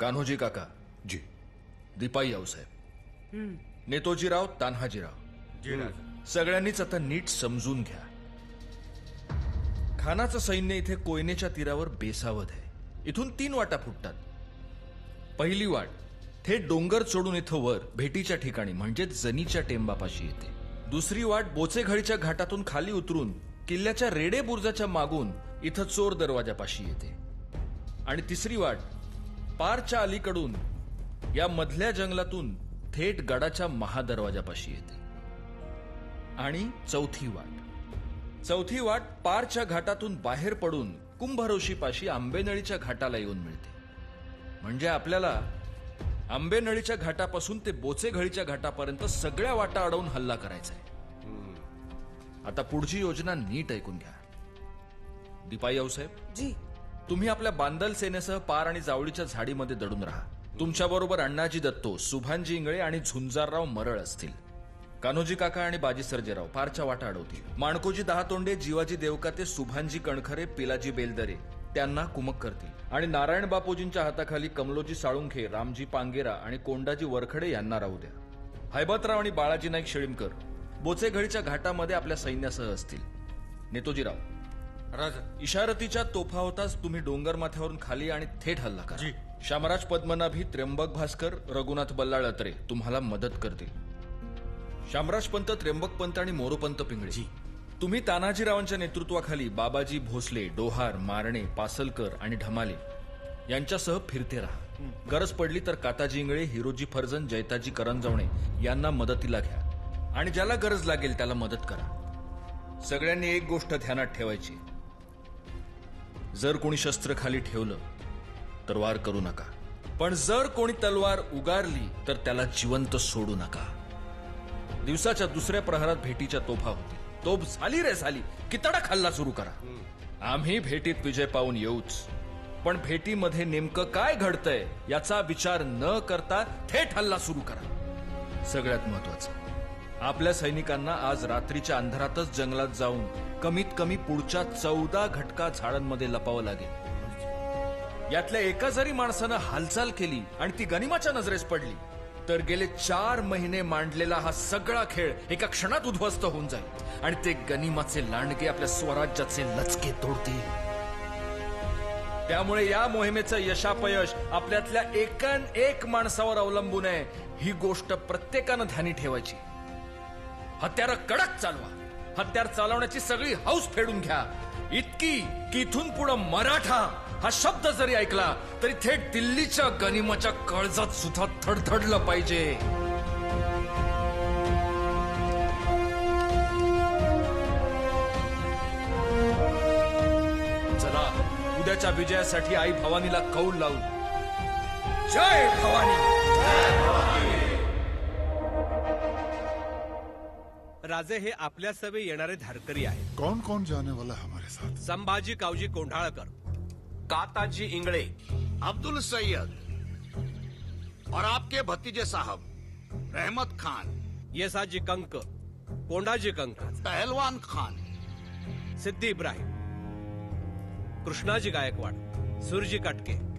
कान्होजी काका. जी. दिपाई आऊसाहेब नेतोजीराव तान्हाजीराव. सगळ्यांनीच आता नीट समजून घ्या. खानाचं सैन्य इथे कोयनेच्या तीरावर बेसावध आहे. इथून तीन वाटा फुटतात. पहिली वाट थेट डोंगर चढून इथं वर भेटीच्या ठिकाणी म्हणजेच जनीच्या टेंबापाशी येते. दुसरी वाट बोचेघळीच्या घाटातून खाली उतरून किल्ल्याच्या रेडे बुर्जाच्या मागून इथं चोर दरवाजापाशी येते. आणि तिसरी वाट पारच्या अलीकडून या मधल्या जंगलातून थेट गडाच्या महादरवाजापाशी येते. आणि चौथी वाट. चौथी वाट पारच्या घाटातून बाहेर पडून कुंभरोशीपाशी आंबेनळीच्या घाटाला येऊन मिळते. म्हणजे आपल्याला आंबेनळीच्या घाटापासून ते बोचेघळीच्या घाटापर्यंत सगळ्या वाटा अडवून हल्ला करायचा आहे. आता पुढची योजना नीट ऐकून घ्या. दीपाई आऊसाहेब जी. तुम्ही आपल्या बांदल सेनेसह पार आणि जावळीच्या झाडीमध्ये दडून राहा. तुमच्या बरोबर अण्णाजी दत्तो सुभानजी इंगळे आणि झुंजारराव मरळ असतील. कान्होजी काका आणि बाजी सर्जेराव पारच्या वाटा अडवतील. माणकोजी दहा तोंडे जीवाजी देवकाते सुभानजी कणखरे पिलाजी बेलदरे त्यांना कुमक करतील. आणि नारायण बापूजींच्या हाताखाली कमलोजी साळुंखे रामजी पांगेरा आणि कोंडाजी वरखडे यांना राहू द्या. हैबतराव आणि बाळाजी नाईक शेळीमकर बोचेघळीच्या घाटामध्ये आपल्या सैन्यासह असतील. नेतोजीराव. राजा इशारतीच्या तोफा होताच तुम्ही डोंगर माथ्यावरून खाली आणि थेट हल्ला करा. शामराज पद्मनाभी त्र्यंबक भास्कर रघुनाथ बल्लाळ अत्रे तुम्हाला मदत करतील. शामराज पंत त्र्यंबक पंत आणि मोरोपंत पिंगळे. तुम्ही तानाजीरावांच्या नेतृत्वाखाली बाबाजी भोसले डोहार मारणे पासलकर आणि ढमाले यांच्यासह फिरते राहा. गरज पडली तर काताजी इंगळे हिरोजी फर्जन जैताजी करंजवणे यांना मदतीला घ्या. आणि ज्याला गरज लागेल त्याला मदत करा. सगळ्यांनी एक गोष्ट ध्यानात ठेवायची. जर कोणी शस्त्र खाली ठेवलं तर वार करू नका. पण जर कोणी तलवार उगारली तर त्याला जिवंत सोडू नका. दिवसाच्या दुसऱ्या प्रहरात भेटीच्या तोफा होती. तोफ झाली रे झाली. की तडक हल्ला सुरू करा. आम्ही भेटीत विजय पाहून येऊच. पण भेटीमध्ये नेमकं काय घडतंय याचा विचार न करता थेट हल्ला सुरू करा. सगळ्यात महत्वाचं. आपल्या सैनिकांना आज रात्रीच्या अंधारातच जंगलात जाऊन कमीत कमी पुढच्या चौदा घटका झाडांमध्ये लपावं लागेल. यातल्या एका जरी माणसानं हालचाल केली आणि ती गनिमाच्या नजरेस पडली तर गेले चार महिने मांडलेला हा सगळा खेळ एका क्षणात उद्ध्वस्त होऊन जाईल आणि ते गनिमाचे लांडगे आपल्या स्वराज्याचे लचके तोडतील. त्यामुळे या मोहिमेचं यशापयश आपल्यातल्या एकान एक माणसावर अवलंबून आहे. ही गोष्ट प्रत्येकानं ध्यानी ठेवायची. हत्यार कडक चालवा. हत्यार चालवण्याची सगळी हौस फेडून घ्या. इतकी की इथून पुढं मराठा हा शब्द जरी ऐकला तरी थेट दिल्लीच्या गनिमाच्या कळजात सुद्धा थडथडलं पाहिजे. चला उद्याच्या विजयासाठी आई भवानीला कौल लावू. जय भवानी! राजे हे आपल्या सवे येणारे धारकरी आहेत. कौन कौन जाने वाला है हमारे साथ? संभाजी कावजी कोंढाळकर काताजी इंगळे अब्दुल सैयद और आपके भतीजे साहब रहमत खान येसाजी कंक कोंडाजी कंक पहलवान खान सिद्धी इब्राहिम कृष्णाजी गायकवाड सुरजी कटके